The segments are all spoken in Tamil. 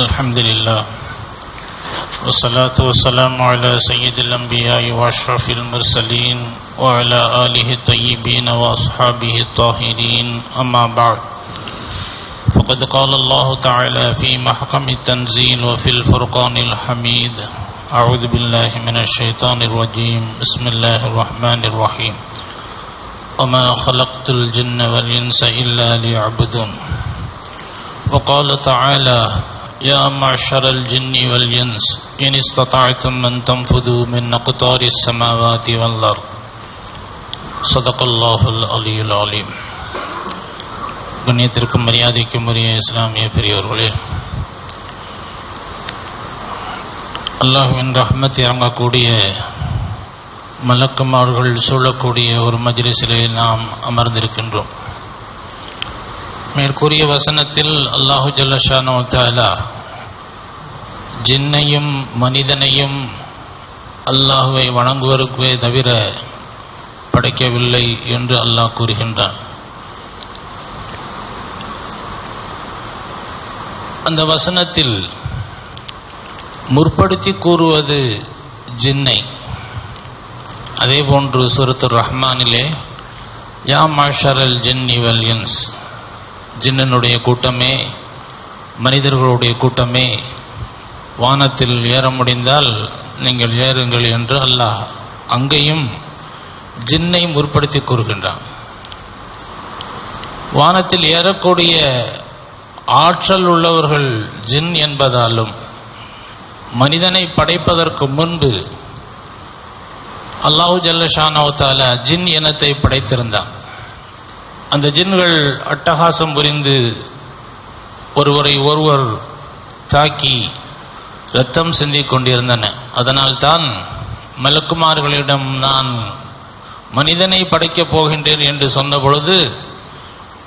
الحمد لله والصلاة والسلام على سيد الأنبياء وأشرف المرسلين وعلى آله الطيبين وأصحابه الطاهرين. أما بعد فقد قال الله تعالى في محكم التنزيل وفي الفرقان الحميد أعوذ بالله من الشيطان الرجيم. بسم الله الرحمن الرحيم. وما خلقت الجن والإنس إلا ليعبدون. وقال تعالى يا معشر الجن والإنس إن استطعتم أن تنفذوا من أقطار السماوات والأرض صدق الله العلي العليم கண்ணியத்திற்கும் மரியாதைக்கும் உரிய இஸ்லாமிய பெரியோர்களே அல்லாஹுவின் ரஹ்மத் இறங்கக்கூடிய மலக்குமார்கள் சூழக்கூடிய ஒரு மஜ்லிஸிலே நாம் அமர்ந்திருக்கின்றோம் மேற்கூறிய வசனத்தில் அல்லாஹு ஜல்லஷானோ தாலா ஜின்னையும் மனிதனையும் அல்லாஹுவை வணங்குவதற்கே தவிர படைக்கவில்லை என்று அல்லாஹ் கூறுகின்றான். அந்த வசனத்தில் முற்படுத்தி கூறுவது ஜின்னை. அதே போன்று சுரத்து ரஹ்மானிலே யா மாஷரல் ஜின் வல் இன்ஸ் ஜின்னனுடைய கூட்டமே மனிதர்களுடைய கூட்டமே வானத்தில் ஏற முடிந்தால் நீங்கள் ஏறுங்கள் என்று அல்லாஹ் அங்கேயும் ஜின்னை முற்படுத்தி கூறுகின்றான். வானத்தில் ஏறக்கூடிய ஆற்றல் உள்ளவர்கள் ஜின் என்பதாலும் மனிதனை படைப்பதற்கு முன்பு அல்லாஹு ஜல்லஷானவத்தால ஜின் இனத்தை படைத்திருந்தான். அந்த ஜின்கள் அட்டகாசம் புரிந்து ஒருவரை ஒருவர் தாக்கி இரத்தம் சிந்திக் கொண்டிருந்தன. அதனால்தான் மலக்குமார்களிடம் நான் மனிதனை படைக்கப் போகின்றேன் என்று சொன்ன பொழுது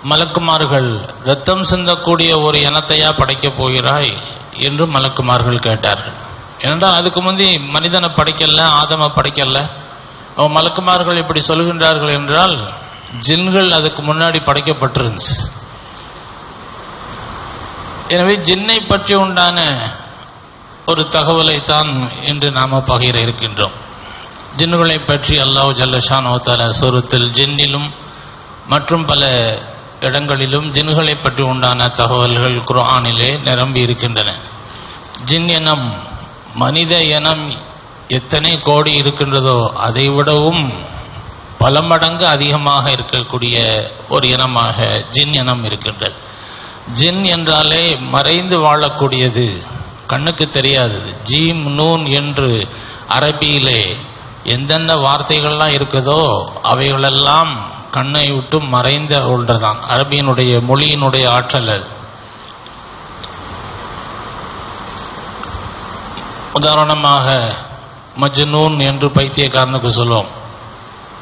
மலக்குமார்கள் இரத்தம் சிந்தக்கூடிய ஒரு இனத்தையா படைக்கப் போகிறாய்? என்று மலக்குமார்கள் கேட்டார்கள். ஏனென்றால் அதுக்கு முந்தி மனிதனை படைக்கல ஆதம படைக்கல. மலக்குமார்கள் இப்படி சொல்கின்றார்கள் என்றால் ஜின்கள் அதுக்கு முன்னாடி படைக்கப்பட்டிருந்துச்சு. எனவே ஜின்னை பற்றி உண்டான ஒரு தகவலை தான் இன்று நாம் பகிர இருக்கின்றோம். ஜின்னுகளை பற்றி அல்லாஹ் ஜல்லஷான் ஓத்தால சூரத்தில் ஜின்னிலும் மற்றும் பல இடங்களிலும் ஜின்களை பற்றி உண்டான தகவல்கள் குரானிலே நிரம்பி இருக்கின்றன. ஜின் இனம் மனித இனம் எத்தனை கோடி இருக்கின்றதோ அதை விடவும் பல மடங்கு அதிகமாக இருக்கக்கூடிய ஒரு இனமாக ஜின் இனம் இருக்கின்றது. ஜின் என்றாலே மறைந்து வாழக்கூடியது. கண்ணுக்கு தெரியாதது. ஜீம் நூன் என்று அரபியிலே எந்தெந்த வார்த்தைகள்லாம் இருக்குதோ அவைகளெல்லாம் கண்ணை விட்டு மறைந்த ஒன்றுதான். அரபியினுடைய மொழியினுடைய ஆற்றல் உதாரணமாக மஜ்னூன் என்று பைத்தியக்காரனுக்கு சொல்லுவோம்.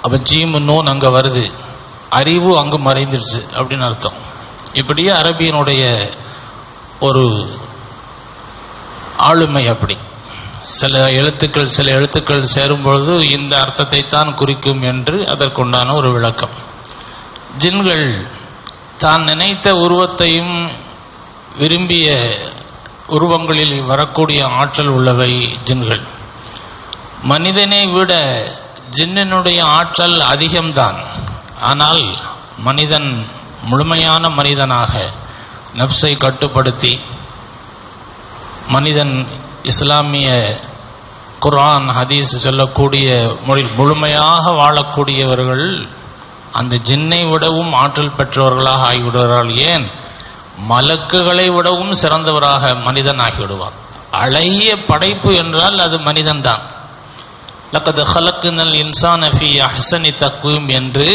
அப்போ ஜீமு நூன் அங்கே வருது. அறிவு அங்கு மறைந்துடுச்சு அப்படின்னு அர்த்தம். இப்படியே அரபியனுடைய ஒரு ஆளுமை அப்படி. சில எழுத்துக்கள் சில எழுத்துக்கள் சேரும்பொழுது இந்த அர்த்தத்தை தான் குறிக்கும் என்று அதற்குண்டான ஒரு விளக்கம். ஜின்கள் தான் நினைத்த உருவத்தையும் விரும்பிய உருவங்களில் வரக்கூடிய ஆற்றல் உள்ளவை ஜின்கள். மனிதனை விட ஜின்னினுடைய ஆற்றல் அதிகம்தான். ஆனால் மனிதன் முழுமையான மனிதனாக நப்சை கட்டுப்படுத்தி மனிதன் இஸ்லாமிய குரான் ஹதீஸ் சொல்லக்கூடிய மொழி முழுமையாக வாழக்கூடியவர்கள் அந்த ஜின்னை விடவும் ஆற்றல் பெற்றவர்களாக ஆகிவிடுவார்கள். ஏன்? மலக்குகளை விடவும் சிறந்தவராக மனிதன் ஆகிவிடுவார் அழகிய படைப்பு என்றால் அது மனிதன்தான். லக்கது ஹலக்குனல் இன்சான் ஃபி அஹ்சனி தக்குவம் என்று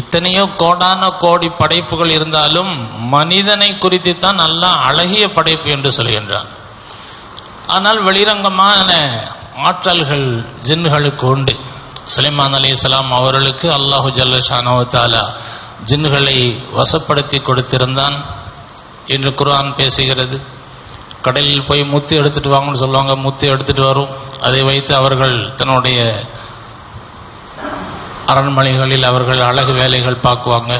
எத்தனையோ கோடான கோடி படைப்புகள் இருந்தாலும் மனிதனை குறித்து தான் நல்லா அழகிய படைப்பு என்று சொல்கின்றான். ஆனால் வெளிரங்கமான ஆற்றல்கள் ஜின்களுக்கு உண்டு. சுலைமான் அலி இஸ்லாம் அவர்களுக்கு அல்லாஹு ஜல்லஷானவத்தாலா ஜின்களை வசப்படுத்தி கொடுத்திருந்தான் என்று குர்ஆன் பேசுகிறது. கடலில் போய் முத்து எடுத்துகிட்டு வாங்கன்னு சொல்லுவாங்க முத்து எடுத்துகிட்டு வரும். அதை வைத்து அவர்கள் தன்னுடைய அரண்மனைகளில் அவர்கள் அழகு வேலைகள் பார்க்குவாங்க.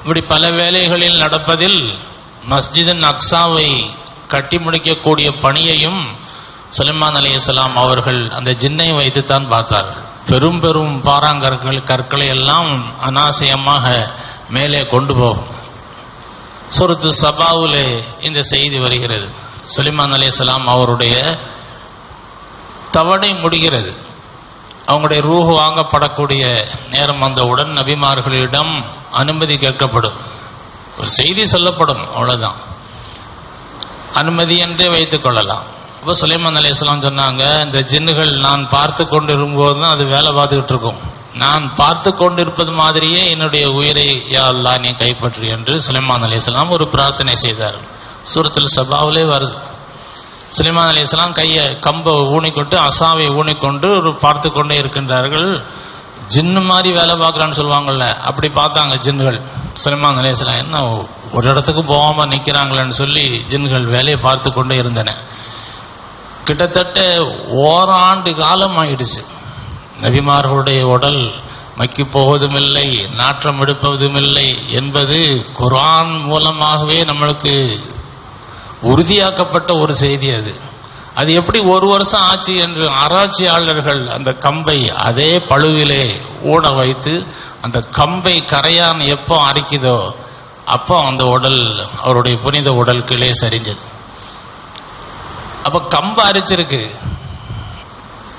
இப்படி பல வேலைகளில் நடப்பதில் மஸ்ஜிதன் அக்ஸாவை கட்டி முடிக்கக்கூடிய பணியையும் சுலைமான் அலைஹிஸ்ஸலாம் அவர்கள் அந்த ஜின்னை வைத்துத்தான் பார்த்தார்கள் பெரும் பெரும் பாறாங்கற்கள் கற்களை எல்லாம் அனாசயமாக மேலே கொண்டு போகும். சுரத்து சபாவுலே இந்த செய்தி வருகிறது. சுலைமான் இஸ்லாம் அவருடைய தவணை முடிகிறது. அவங்களுடைய ரூஹு வாங்கப்படக்கூடிய நேரம் வந்தவுடன் நபிமார்களிடம் அனுமதி கேட்கப்படும். ஒரு செய்தி சொல்லப்படும் அவ்வளோதான் அனுமதி என்றே வைத்துக் கொள்ளலாம். இப்போ சுலைமான் அலையாம் சொன்னாங்க இந்த ஜின்னுகள் நான் பார்த்து கொண்டு இருக்கும்போது தான் அது வேலை பார்த்துக்கிட்டு இருக்கும். நான் பார்த்து கொண்டிருப்பது மாதிரியே என்னுடைய உயிரை யா நீ கைப்பற்று என்று சுலைமான் அலையாம் ஒரு பிரார்த்தனை செய்தார். சூரத்தில் சபாவிலே வருது. சுலைமான் அலையாம் கையை கம்பை ஊனிக்கொண்டு அசாவை ஊனிக்கொண்டு ஒரு பார்த்து கொண்டே இருக்கின்றார்கள். ஜின்னு மாதிரி வேலை பார்க்குறான்னு சொல்லுவாங்கல்ல அப்படி பார்த்தாங்க ஜின்னுகள் சுலைமான் அலையாம் என்ன ஒரு இடத்துக்கு போகாமல் நிற்கிறாங்களேன்னு சொல்லி ஜின்கள் வேலையை பார்த்து கொண்டே இருந்தன. கிட்டத்தட்ட ஓராண்டு காலம் ஆயிடுச்சு. நபிமார்களுடைய உடல் மக்கி போவதும் இல்லை நாற்றம் எடுப்பதும் இல்லை என்பது குரான் மூலமாகவே நம்மளுக்கு உறுதியாக்கப்பட்ட ஒரு செய்தி அது. அது எப்படி ஒரு வருஷம் ஆச்சு என்று ஆராய்ச்சியாளர்கள் அந்த கம்பை அதே பழுவிலே ஊட வைத்து அந்த கம்பை கரையான் எப்போ அரிக்குதோ அப்போ அந்த உடல் அவருடைய புனித உடல் கீழே சரிஞ்சது அப்போ கம்பு அரிச்சிருக்கு.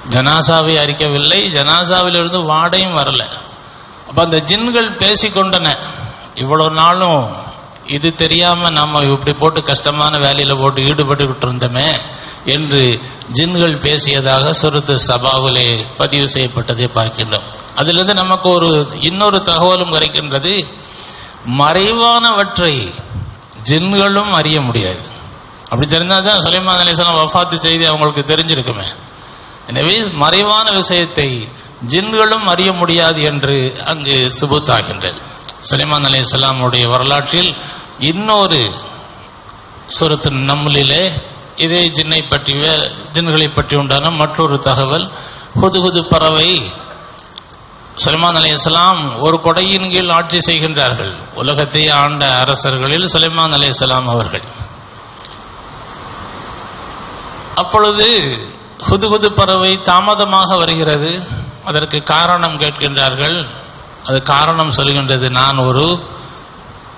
ஜனாசாவை அரிக்கவில்லை ஜனாசாவிலிருந்து வாடையும் வரல. அப்போ அந்த ஜின்கள் பேசிக்கொண்டன. இவ்வளோ நாளும் இது தெரியாம நம்ம இப்படி போட்டு கஷ்டமான வேலையில போட்டு ஈடுபட்டுக்கிட்டு இருந்தோமே என்று ஜின்கள் பேசியதாக சுருத்து சபாவிலே பதிவு செய்யப்பட்டதை பார்க்கின்றோம். அதிலிருந்து நமக்கு ஒரு இன்னொரு தகவலும் கிடைக்கின்றது. மறைவானவற்றை ஜின்களும் அறிய முடியாது. அப்படி தெரிந்தால் தான் சுலைமான் அலிஸ்லாம் வஃபாத்து செய்தி அவங்களுக்கு தெரிஞ்சிருக்குமே. எனவே மறைவான விஷயத்தை ஜின்களும் அறிய முடியாது என்று அங்கு சுபுத்தாகின்றது சுலைமான் அலி இஸ்லாமுடைய வரலாற்றில் இன்னொரு சுரத்து நம்மளிலே இதே ஜின்னை பற்றி ஜின்களை பற்றி உண்டான மற்றொரு தகவல். ஹுதுகுது பறவை சுலைமான் அலி இஸ்லாம் ஒரு கொடையின் கீழ் ஆட்சி செய்கின்றார்கள். உலகத்தை ஆண்ட அரசர்களில் சுலைமான் அலி இஸ்லாம் அவர்கள். அப்பொழுது புதுகுது பறவை தாமதமாக வருகிறது. அதற்கு காரணம் கேட்கின்றார்கள். அது காரணம் சொல்கின்றது. நான் ஒரு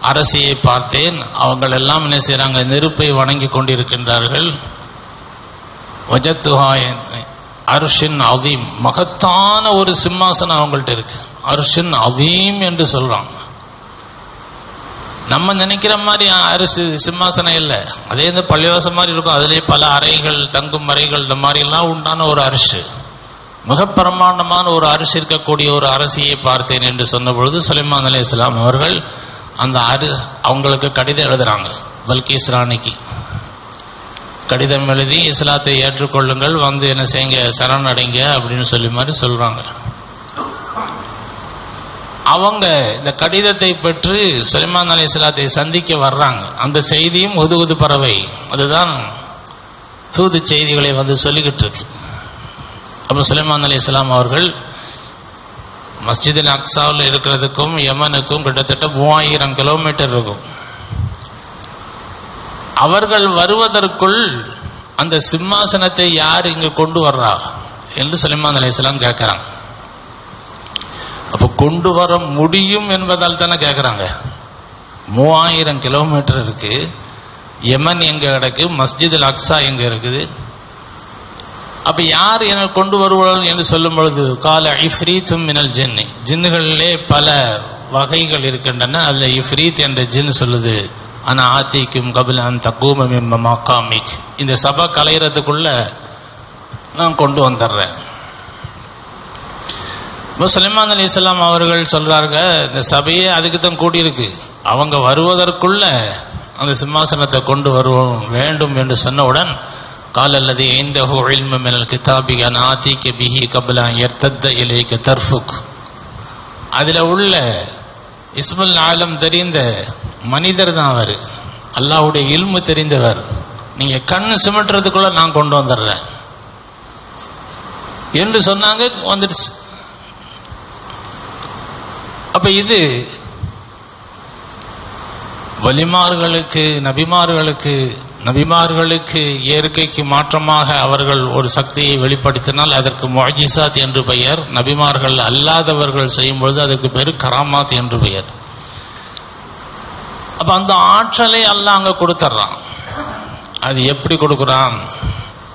அரசியை பார்த்தேன். அவங்கள் எல்லாம் என்ன செய்கிறாங்க நெருப்பை வணங்கி கொண்டிருக்கின்றார்கள். வஜத்துஹா அருஷின் அதீம் மகத்தான ஒரு சிம்மாசனம் அவங்கள்ட்ட இருக்கு. அருஷின் அதீம் என்று சொல்றாங்க. நம்ம நினைக்கிற மாதிரி அரிசி சிம்மாசனம் இல்லை. அதே இந்த பள்ளிவாசம் மாதிரி இருக்கும். அதிலே பல அறைகள் தங்கும் அறைகள் இந்த மாதிரி எல்லாம் உண்டான ஒரு அரிசி. மிக பிரமாண்டமான ஒரு அரிசி இருக்கக்கூடிய ஒரு அரசியை பார்த்தேன் என்று சொன்ன பொழுது சுலைமான் அலி இஸ்லாம் அவர்கள் அந்த அரி அவங்களுக்கு கடிதம் எழுதுறாங்க. பல்கீஸ் ராணிக்கு கடிதம் எழுதி இஸ்லாத்தை ஏற்றுக்கொள்ளுங்கள் வந்து என்ன செய்யுங்க சரணடைங்க அப்படின்னு சொல்லி மாதிரி சொல்கிறாங்க அவங்க இந்த கடிதத்தை பெற்று சுலைமான் அலி இஸ்லாத்தை சந்திக்க வர்றாங்க. அந்த செய்தியும் உது பறவை. அதுதான் தூது செய்திகளை வந்து சொல்லிக்கிட்டு இருக்கு. அப்போ சுலைமான் அலி இஸ்லாம் அவர்கள் மஸ்ஜிதில் அக்ஸாவில் இருக்கிறதுக்கும் யமனுக்கும் கிட்டத்தட்ட மூவாயிரம் கிலோமீட்டர் இருக்கும். அவர்கள் வருவதற்குள் அந்த சிம்மாசனத்தை யார் இங்கு கொண்டு வர்றா? என்று சலிமான் அலையாம் கேட்குறாங்க. அப்போ கொண்டு வர முடியும் என்பதால் தானே கேட்குறாங்க. மூவாயிரம் கிலோமீட்டர் இருக்கு. யமன் எங்கே கிடக்கு? மஸ்ஜிதில் அக்ஸா எங்கே இருக்குது? அப்ப யார் என கொண்டு வருவார்கள் என்று சொல்லும் பொழுது கால இஃப்ரீத்தும் மினல் ஜின்னு. ஜின்னுகளிலே பல வகைகள் இருக்கின்றன. அதுல இஃப்ரீத் என்ற ஜின் சொல்லுது ஆனா ஆத்திக்கும் கபில் அன் தக்கூமம் மக்காமிக். இந்த சபை கலையிறதுக்குள்ள நான் கொண்டு வந்துடுறேன் சுலைமான் அலி இஸ்லாம் அவர்கள் சொல்றாங்க இந்த சபையே அதுக்கு தான் கூடியிருக்கு. அவங்க வருவதற்குள்ள அந்த சிம்மாசனத்தை கொண்டு வருவோம் வேண்டும் என்று சொன்னவுடன் கால் அல்லது من الكتاب மினல் آتيك به قبل கபலா يرتد إليك ترفك. அதில் உள்ள இஸ்முல் ஆலம் தெரிந்த மனிதர் தான் அவர் அல்லாஹ்வுடைய இல்மு தெரிந்தவர் நீங்க கண் சிமிட்டுறதுக்குள்ள நான் கொண்டு வந்துடுறேன் என்று சொன்னாங்க வந்துடுச்சு அப்ப இது வலிமார்களுக்கு நபிமார்களுக்கு நபிமார்களுக்கு இயற்கைக்கு மாற்றமாக அவர்கள் ஒரு சக்தியை வெளிப்படுத்தினால் அதற்கு மொஜிசாத் என்று பெயர். நபிமார்கள் அல்லாதவர்கள் செய்யும் பொழுது அதற்கு பேர் கராமாத் என்று பெயர். அப்ப அந்த ஆற்றலை அல்லாஹ் அங்க கொடுத்துட்றான் அது எப்படி கொடுக்குறான்?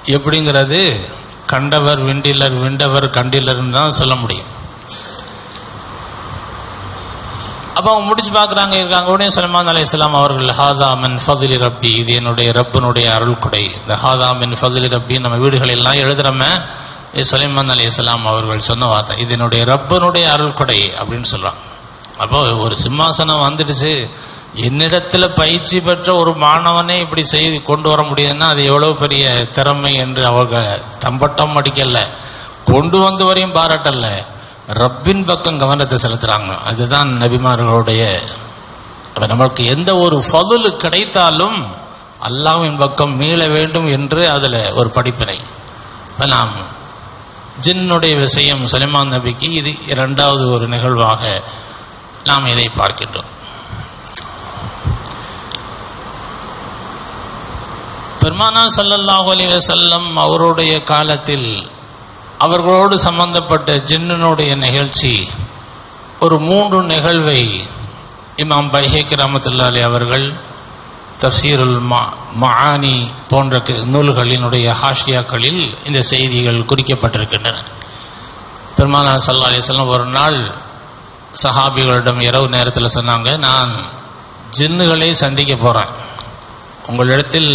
எப்படிங்கிறது கண்டவர் விண்டிலர் விண்டவர் கண்டிலர்னு தான் சொல்ல முடியும். அப்போ அவங்க முடிச்சு பார்க்குறாங்க இருக்காங்க. உடனே சல்மான் அலி இஸ்லாம் அவர்கள் ஹாதா ஃபதிலி ரப்பி. இது என்னுடைய ரப்பனுடைய அருள் கொடை. இந்த ஹாதாமின் மின் ரப்பி நம்ம வீடுகளெல்லாம் எழுதுகிறோமே இது சுலைமான் அலி இஸ்லாம் அவர்கள் சொன்ன வார்த்தை. இது என்னுடைய ரப்பனுடைய அருள் கொடை அப்படின்னு சொல்கிறான் அப்போ ஒரு சிம்மாசனம் வந்துடுச்சு. என்னிடத்தில் பயிற்சி பெற்ற ஒரு மாணவனே இப்படி செய்து கொண்டு வர முடியுதுன்னா அது எவ்வளவு பெரிய திறமை என்று அவர்கள் தம்பட்டம் அடிக்கல. கொண்டு வந்து வரையும் பாராட்டலை. ரப்பின் பக்கம் கவனத்தை செலுத்துறாங்க. அதுதான் நபிமார்களுடைய நம்மளுக்கு எந்த ஒரு ஃபதுலு கிடைத்தாலும் அல்லாவின் பக்கம் மீள வேண்டும் என்று அதில் ஒரு படிப்பினை. இப்போ நாம் ஜின்னுடைய விஷயம் சுலைமான் நபிக்கு இது இரண்டாவது ஒரு நிகழ்வாக நாம் இதை பார்க்கின்றோம். பெருமானா சல்லல்லாஹு அலி வசல்லம் அவருடைய காலத்தில் அவர்களோடு சம்பந்தப்பட்ட ஜின்னனுடைய நிகழ்ச்சி ஒரு மூன்று நிகழ்வை இமாம் பைஹேக் ரஹமத்துல்லாஹி அவர்கள் தப்சீருல் மா மானி போன்ற நூல்களினுடைய ஹாஷியாக்களில் இந்த செய்திகள் குறிக்கப்பட்டிருக்கின்றன. பெருமானார் சல்லா அலிஸ்லாம் ஒரு நாள் சஹாபிகளிடம் இரவு நேரத்தில் சொன்னாங்க நான் ஜின்னுகளை சந்திக்க போகிறேன் உங்களிடத்தில்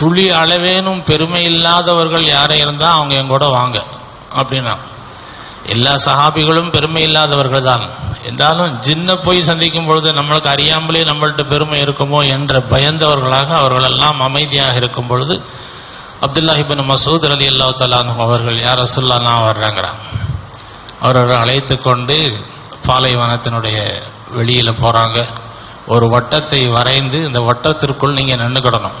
துளி அளவேனும் பெருமை இல்லாதவர்கள் யாரை இருந்தால் அவங்க என் கூட வாங்க. அப்படின்னா எல்லா சஹாபிகளும் பெருமை இல்லாதவர்கள் தான். இருந்தாலும் ஜின்ன போய் சந்திக்கும் பொழுது நம்மளுக்கு அறியாமலே நம்மள்ட்ட பெருமை இருக்குமோ என்ற பயந்தவர்களாக அவர்களெல்லாம் அமைதியாக இருக்கும் பொழுது அப்துல்லாஹிபின் மசூத் அலி அல்லா தலான் அவர்கள் யார் ரசுல்லானா வர்றாங்கிறாங்க அவர்கள் அழைத்து கொண்டு பாலைவனத்தினுடைய வெளியில் போகிறாங்க ஒரு வட்டத்தை வரைந்து இந்த வட்டத்திற்குள் நீங்கள் நின்றுக்கிடணும்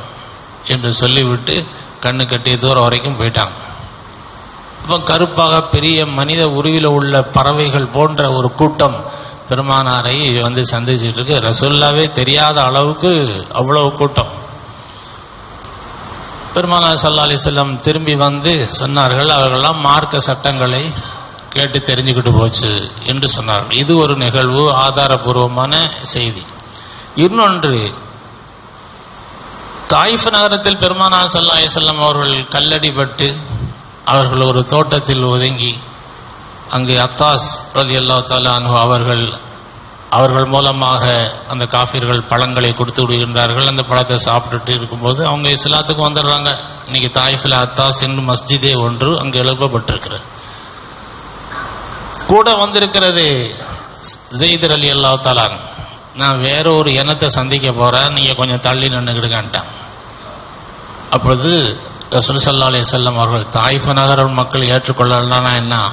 என்று சொல்லிவிட்டு கண்ணு கட்டிய தூரம் வரைக்கும் போயிட்டாங்க. அப்போ கருப்பாக பெரிய மனித உருவில் உள்ள பறவைகள் போன்ற ஒரு கூட்டம் பெருமானாரை வந்து சந்திச்சுட்டு இருக்கு. ரசுல்லாவே தெரியாத அளவுக்கு அவ்வளவு கூட்டம். பெருமானார் சல்லா அலிசல்லம் திரும்பி வந்து சொன்னார்கள் அவர்கள்லாம் மார்க்க சட்டங்களை கேட்டு தெரிஞ்சுக்கிட்டு போச்சு என்று சொன்னார்கள். இது ஒரு நிகழ்வு ஆதாரபூர்வமான செய்தி. இன்னொன்று தாயிஃப் நகரத்தில் பெருமானார் சல்லா செல்லம் அவர்கள் கல்லடிபட்டு அவர்கள் ஒரு தோட்டத்தில் ஒதுங்கி அங்கு அத்தாஸ் ரலி அல்லா அனு அவர்கள் அவர்கள் மூலமாக அந்த காஃபிர்கள் பழங்களை கொடுத்து விடுகின்றார்கள். அந்த பழத்தை சாப்பிட்டுட்டு இருக்கும்போது அவங்க இஸ்லாத்துக்கு வந்துடுறாங்க. இன்னைக்கு தாயிஃபில் அத்தாஸ் என்று மஸ்ஜிதே ஒன்று அங்கு எழுப்பப்பட்டிருக்கிறது. கூட வந்திருக்கிறது ஜெயிதர் அலி அல்லா தலான் நான் வேற ஒரு இனத்தை சந்திக்க போகிறேன் நீங்கள் கொஞ்சம் தள்ளி நின்றுக்கிடுங்கன்ட்டான் அப்பொழுது ரசூல் சல்லா அலி செல்லம் அவர்கள் தாய்ஃப நகர மக்கள் ஏற்றுக்கொள்ளலன்னா என்ன?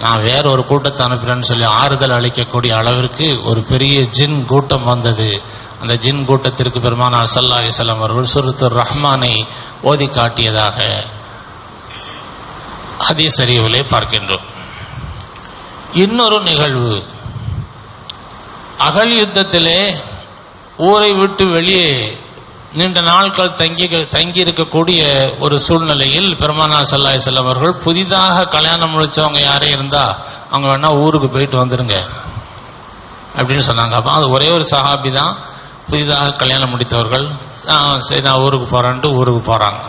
நான் வேற ஒரு கூட்டத்தை அனுப்புகிறேன்னு சொல்லி ஆறுதல் அளிக்கக்கூடிய அளவிற்கு ஒரு பெரிய ஜின் கூட்டம் வந்தது. அந்த ஜின் கூட்டத்திற்கு பெருமானார் சல்லா அலி செல்லம் அவர்கள் சுருத்து ரஹ்மானை ஓதி காட்டியதாக ஹதீஸ் அறிவிலே பார்க்கின்றோம். இன்னொரு நிகழ்வு. அகல் யுத்தத்திலே ஊரை விட்டு வெளியே நீண்ட நாட்கள் தங்கி தங்கி இருக்கக்கூடிய ஒரு சூழ்நிலையில் பெருமானார் சல்லாய் செல்லம் அவர்கள் புதிதாக கல்யாணம் முடிச்சவங்க யாரே இருந்தா அவங்க வேணா ஊருக்கு போயிட்டு வந்துருங்க அப்படின்னு சொன்னாங்க. அப்போ அது ஒரே ஒரு சஹாபி தான். புதிதாக கல்யாணம் முடித்தவர்கள். சரி நான் ஊருக்கு போகிறேன்ட்டு ஊருக்கு போகிறாங்க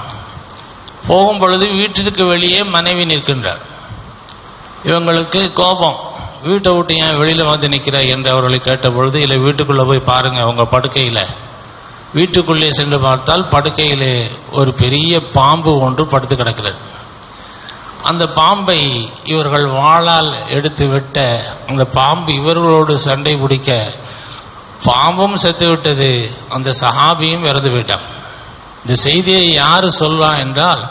போகும் பொழுது வீட்டிற்கு வெளியே மனைவி நிற்கின்றார். இவங்களுக்கு கோபம். வீட்டை விட்டு ஏன் வெளியில் வந்து நிற்கிறாய் என்று அவர்களை கேட்ட பொழுது இல்லை வீட்டுக்குள்ளே போய் பாருங்கள் உங்கள் படுக்கையில். வீட்டுக்குள்ளே சென்று பார்த்தால் படுக்கையிலே ஒரு பெரிய பாம்பு ஒன்று படுத்து கிடக்கிறது. அந்த பாம்பை இவர்கள் வாளால் எடுத்து விட்ட அந்த பாம்பு இவர்களோடு சண்டை பிடிக்க பாம்பும் செத்து விட்டது. அந்த சஹாபியும் இறந்து விட்டான் இந்த செய்தியை யார் சொல்வான் என்றால்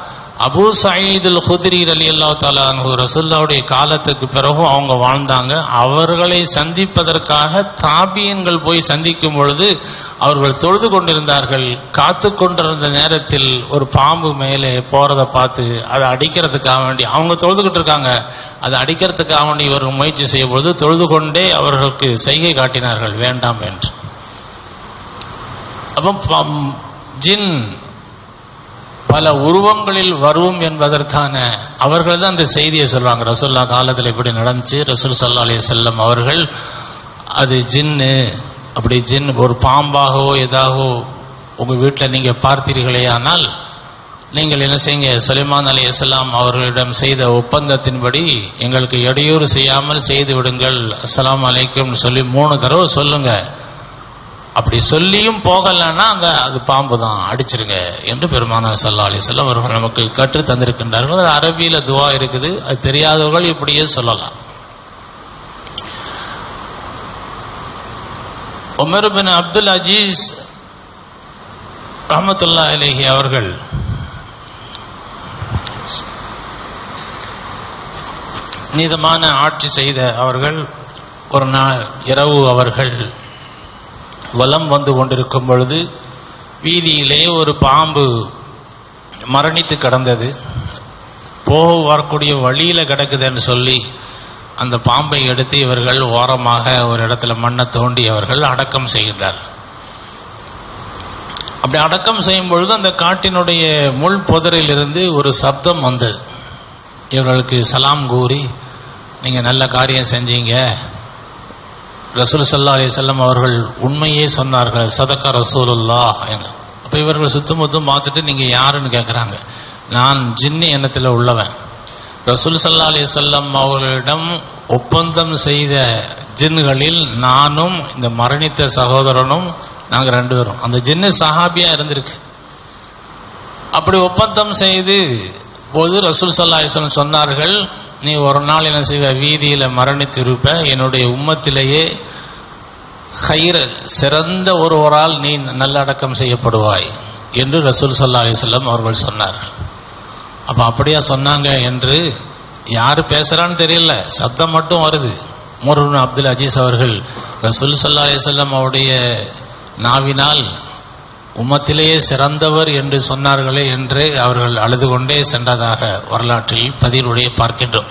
அபூ சயீதுல் ஹுதிரி அலி அல்லா தாலு ரசுல்லாவுடைய காலத்துக்கு பிறகும் அவங்க வாழ்ந்தாங்க. அவர்களை சந்திப்பதற்காக தாபியன்கள் போய் சந்திக்கும் பொழுது அவர்கள் தொழுது கொண்டிருந்தார்கள். காத்து கொண்டிருந்த நேரத்தில் ஒரு பாம்பு மேலே போறதை பார்த்து அதை அடிக்கிறதுக்காக வேண்டி அவங்க தொழுதுகிட்டு இருக்காங்க. அதை அடிக்கிறதுக்காக வேண்டி இவர்கள் முயற்சி செய்யும் பொழுது தொழுது கொண்டே அவர்களுக்கு செய்கை காட்டினார்கள். வேண்டாம் என்று. அப்போ பம்- ஜின் பல உருவங்களில் வரும் என்பதற்கான அவர்கள் தான் அந்த செய்தியை சொல்றாங்க. ரசூல்லா காலத்தில் இப்படி நடந்துச்சு. ரசூல் சல்லா அலி செல்லம் அவர்கள் அது ஜின்னு அப்படி ஜின் ஒரு பாம்பாகவோ ஏதாகவோ உங்கள் வீட்டில் நீங்கள் பார்த்தீர்களே ஆனால் நீங்கள் என்ன செய்யுங்க? சுலைமான் அலி இஸ்லாம் அவர்களிடம் செய்த ஒப்பந்தத்தின்படி எங்களுக்கு இடையூறு செய்யாமல் செய்து விடுங்கள். அஸ்லாம் அலைக்கும் சொல்லி மூணு தடவை சொல்லுங்கள் அப்படி சொல்லியும் போகலைன்னா அங்க அது பாம்பு தான் அடிச்சிருங்க என்று பெருமானார் சல்லா அலிஸ்லாம் அவர்கள் நமக்கு கற்று தந்திருக்கின்றார்கள். அது அரபியில துவா இருக்குது. அது தெரியாதவர்கள் இப்படியே சொல்லலாம். உமர் பின் அப்துல் அஜீஸ் ரஹமத்துல்லா அலேஹி அவர்கள் நீதமான ஆட்சி செய்த அவர்கள் ஒரு நாள் இரவு அவர்கள் வலம் வந்து கொண்டிருக்கும் பொழுது வீதியிலே ஒரு பாம்பு மரணித்து கிடந்தது. போக வரக்கூடிய வழியில் கிடக்குதுன்னு சொல்லி அந்த பாம்பை எடுத்து இவர்கள் ஓரமாக ஒரு இடத்துல மண்ணை தோண்டி அவர்கள் அடக்கம் செய்கின்றார். அப்படி அடக்கம் செய்யும் பொழுது அந்த காட்டினுடைய முள் புதரிலிருந்து ஒரு சப்தம் வந்தது. இவர்களுக்கு சலாம் கூறி நீங்கள் நல்ல காரியம் செஞ்சீங்க. ரசூல் சல்லா அலிசல்லம் அவர்கள் உண்மையே சொன்னார்கள் சதக்கா ரசூலுல்லா என்று. அப்போ இவர்கள் சுத்தமுத்தும் பார்த்துட்டு நீங்கள் யாருன்னு கேட்குறாங்க நான் ஜின்னி எண்ணத்தில் உள்ளவன். ரசூல் சல்லா அலிசல்லம் அவர்களிடம் ஒப்பந்தம் செய்த ஜின்களில் நானும் இந்த மரணித்த சகோதரனும் நாங்கள் ரெண்டு பேரும். அந்த ஜின்னு சஹாபியாக இருந்திருக்கு. அப்படி ஒப்பந்தம் செய்து போது ரசூல் சல்லா அலிஸ்லம் சொன்னார்கள் நீ ஒரு நாள் என்ன செய்வ? வீதியில் மரணித்திருப்ப. என்னுடைய உம்மத்திலேயே ஹைர சிறந்த ஒருவரால் நீ நல்லடக்கம் செய்யப்படுவாய் என்று ரசூல் சல்லா அலிஸ்லம் அவர்கள் சொன்னார்கள் அப்போ அப்படியா சொன்னாங்க என்று யார் பேசுகிறான்னு தெரியல. சப்தம் மட்டும் வருது. முருன் அப்துல் அஜீஸ் அவர்கள் ரசூல் சல்லா அலிஸ்லம் அவருடைய நாவினால் உம்மத்திலேயே சிறந்தவர் என்று சொன்னார்களே என்று அவர்கள் அழுது கொண்டே சென்றதாக வரலாற்றில் பதிலுடைய பார்க்கின்றோம்.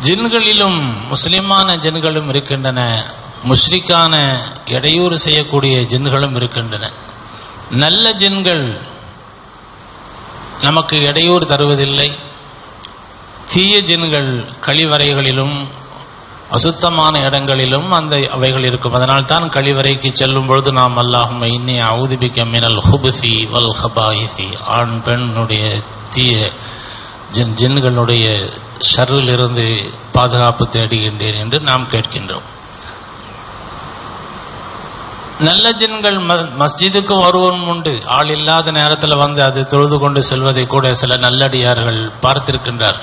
ஜின்களிலும் முஸ்லிமான ஜின்களும் இருக்கின்றன. முஷ்ரிக்கான இடையூறு செய்யக்கூடிய ஜின்களும் இருக்கின்றன. நல்ல ஜின்கள் நமக்கு இடையூறு தருவதில்லை. தீய ஜின்கள் கழிவறைகளிலும் அசுத்தமான இடங்களிலும் அந்த அவைகள் இருக்கும். அதனால் தான் கழிவறைக்கு செல்லும் பொழுது நாம் அல்லாஹும் இன்னி அவுதிபிக்க மினல் ஹுபுசி வல் ஹபாயிசி. ஆண் பெண்ணுடைய தீய ஜின் ஜின்களுடைய ஷர்ரிலிருந்து பாதுகாப்பு தேடுகின்றேன் என்று நாம் கேட்கின்றோம். நல்ல ஜின்கள் மஸ்ஜிதுக்கு வருவன் உண்டு. ஆள் இல்லாத நேரத்தில் வந்து அது தொழுது கொண்டு செல்வதை கூட சில நல்லடியார்கள் பார்த்திருக்கின்றார்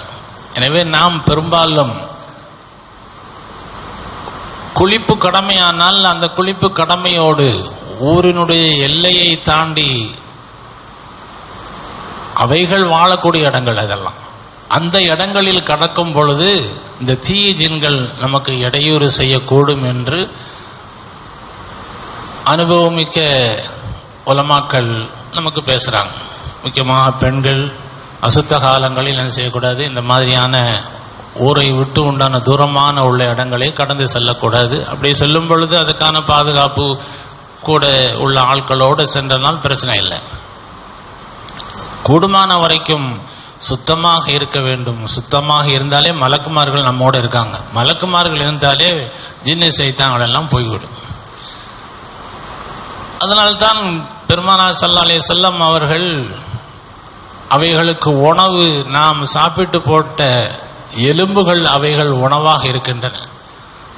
எனவே நாம் பெரும்பாலும் குளிப்பு கடமையானால் அந்த குளிப்பு கடமையோடு ஊரினுடைய எல்லையை தாண்டி அவைகள் வாழக்கூடிய இடங்கள் அதெல்லாம் அந்த இடங்களில் கடக்கும் பொழுது இந்த தீய ஜின்கள் நமக்கு இடையூறு செய்யக்கூடும் என்று அனுபவமிக்க உலமாக்கள் நமக்கு பேசுகிறாங்க முக்கியமாக பெண்கள் அசுத்த காலங்களில் என்ன செய்யக்கூடாது? இந்த மாதிரியான ஊரை விட்டு உண்டான தூரமான உள்ள இடங்களை கடந்து செல்லக்கூடாது. அப்படி செல்லும் பொழுது அதுக்கான பாதுகாப்பு கூட உள்ள ஆட்களோடு சென்றனால் பிரச்சனை இல்லை. கூடுமான வரைக்கும் சுத்தமாக இருக்க வேண்டும். சுத்தமாக இருந்தாலே மலக்குமார்கள் நம்மோடு இருக்காங்க. மலக்குமார்கள் இருந்தாலே ஜின்னு செய்தாங்களெல்லாம் போய்விடும். அதனால்தான் பெருமானார் சல்லா அலைஹி செல்லம் அவர்கள் அவைகளுக்கு உணவு நாம் சாப்பிட்டு போட்ட எலும்புகள் அவைகள் உணவாக இருக்கின்றன.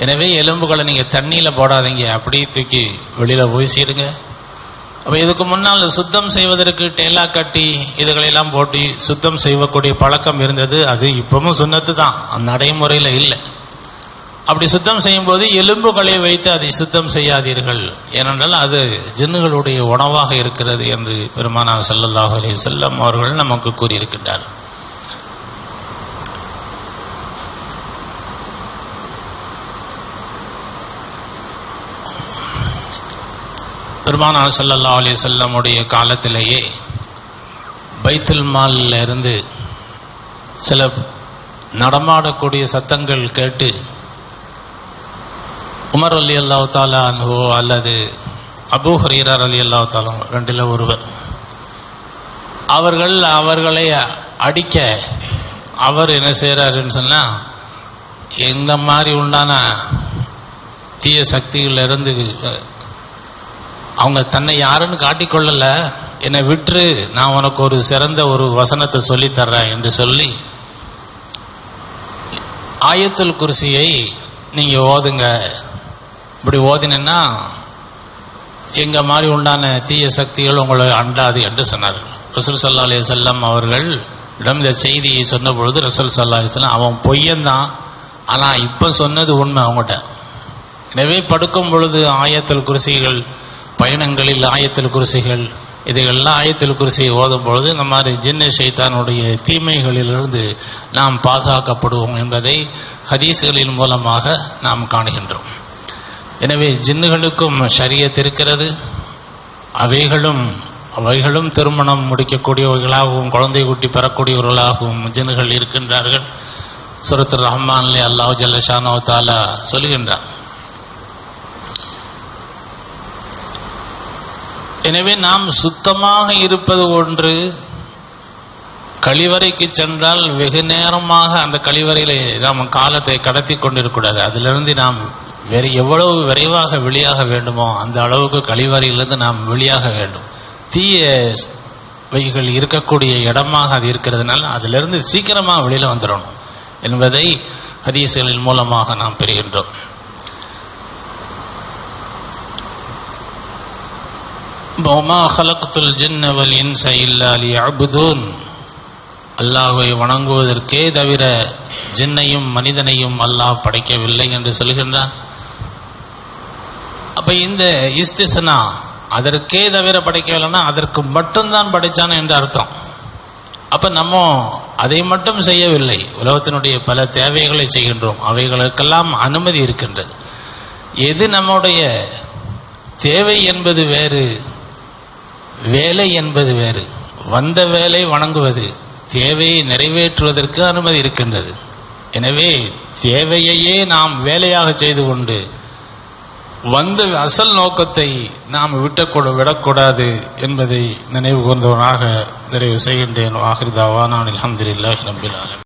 எனவே எலும்புகளை நீங்கள் தண்ணியில் போடாதீங்க. அப்படியே தூக்கி வெளியில் போய் அப்போ இதுக்கு முன்னால் சுத்தம் செய்வதற்கு டெல்லா கட்டி இதுகளெல்லாம் போட்டு சுத்தம் செய்யக்கூடிய பழக்கம் இருந்தது. அது இப்பவும் சுண்ணத்து தான் அந்த நடைமுறையில் இல்லை. அப்படி சுத்தம் செய்யும்போது எலும்புகளை வைத்து அதை சுத்தம் செய்யாதீர்கள். ஏனென்றால் அது ஜின்னுகளுடைய உணவாக இருக்கிறது என்று பெருமானார் ஸல்லல்லாஹு அலைஹி அவர்கள் நமக்கு கூறியிருக்கின்றார்கள். பெருமானார் ஸல்லல்லாஹு அலி செல்லமுடைய காலத்திலேயே பைத்துல் மாலில் இருந்து சில நடமாடக்கூடிய சத்தங்கள் கேட்டு உமர் அலி அல்லாஹ் தாலா அன்ஹோ அல்லது அபூ ஹுரைரா அலி அல்லா தாலும் ரெண்டில் ஒருவர். அவர்கள் அவர்களை அடிக்க அவர் என்ன செய்கிறாருன்னு சொன்னால் எந்த மாதிரி உண்டான தீய சக்திகள்ல இருந்து அவங்க தன்னை யாருன்னு காட்டிக்கொள்ளல. என்னை விட்டு நான் உனக்கு ஒரு சிறந்த ஒரு வசனத்தை சொல்லித்தர்றேன் என்று சொல்லி ஆயத்துல் குறிசியை நீங்கள் ஓதுங்க. இப்படி ஓதினேன்னா எங்கள் மாதிரி உண்டான தீய சக்திகள் உங்களை அண்டாது என்று சொன்னார்கள் ரசூல் சல்லா அலி செல்லம் அவர்கள் இடம் இந்த செய்தியை சொன்ன பொழுது ரசூல் சல்லா அலிஸ்லாம் அவன் பொய்யன்தான் ஆனால் இப்போ சொன்னது உண்மை அவங்ககிட்ட. எனவே படுக்கும் பொழுது ஆயத்தல் குருசிகள் பயணங்களில் ஆயத்தில் குருசிகள் இதையெல்லாம் ஆயத்தில் குருசியை ஓதும் பொழுது இந்த மாதிரி ஜின்ன ஷைத்தானுடைய தீமைகளிலிருந்து நாம் பாதுகாக்கப்படுவோம் என்பதை ஹதீஸ்களின் மூலமாக நாம் காணுகின்றோம். எனவே ஜின்னுகளுக்கும் ஷரியத் இருக்கிறது. அவைகளும் அவைகளும் திருமணம் முடிக்கக்கூடியவர்களாகவும் குழந்தை குட்டி பெறக்கூடியவர்களாகவும் ஜின்னுகள் இருக்கின்றார்கள். சுரத்து ரஹ்மான்லே அல்லாஹ் ஜல்லஷானோ தாலா சொல்கின்றான். எனவே நாம் சுத்தமாக இருப்பது ஒன்று கழிவறைக்கு சென்றால் வெகு நேரமாக அந்த கழிவறையில் நாம் காலத்தை கடத்தி கொண்டிருக்கூடாது அதிலிருந்து நாம் வேறு எவ்வளவு விரைவாக வெளியாக வேண்டுமோ அந்த அளவுக்கு கழிவறையிலிருந்து நாம் வெளியாக வேண்டும். தீய வைகள் இருக்கக்கூடிய இடமாக அது இருக்கிறதுனால அதிலிருந்து சீக்கிரமாக வெளியில் வந்துடணும் என்பதை ஹதீசுகளின் மூலமாக நாம் பெறுகின்றோம். وما خلقت الجن والإنس إلا ليعبدون அல்லாஹ்வை வணங்குவதற்கே தவிர ஜின்னையும் மனிதனையும் அல்லாஹ் படைக்கவில்லை என்று சொல்கின்றான் அப்ப இந்த இஸ்திஸ்னா அதற்கே தவிர படைக்கவில்லைன்னா அதற்கு மட்டும்தான் படைச்சான் என்று அர்த்தம் அப்ப நம்ம அதை மட்டும் செய்யவில்லை உலகத்தினுடைய பல தேவைகளை செய்கின்றோம் அவைகளுக்கெல்லாம் அனுமதி இருக்கின்றது எது நம்முடைய தேவை என்பது வேறு வேலை என்பது வேறு. வந்த வேலை வணங்குவது தேவையை நிறைவேற்றுவதற்கு அனுமதி இருக்கின்றது. எனவே தேவையையே நாம் வேலையாக செய்து கொண்டு வந்த அசல் நோக்கத்தை நாம் விட்டக்கூட விடக்கூடாது என்பதை நினைவு கூர்ந்தவனாக நிறைவு செய்கின்றேன். வாஹிர்தாவா நான் அலமதுல்லாஹி ரபில்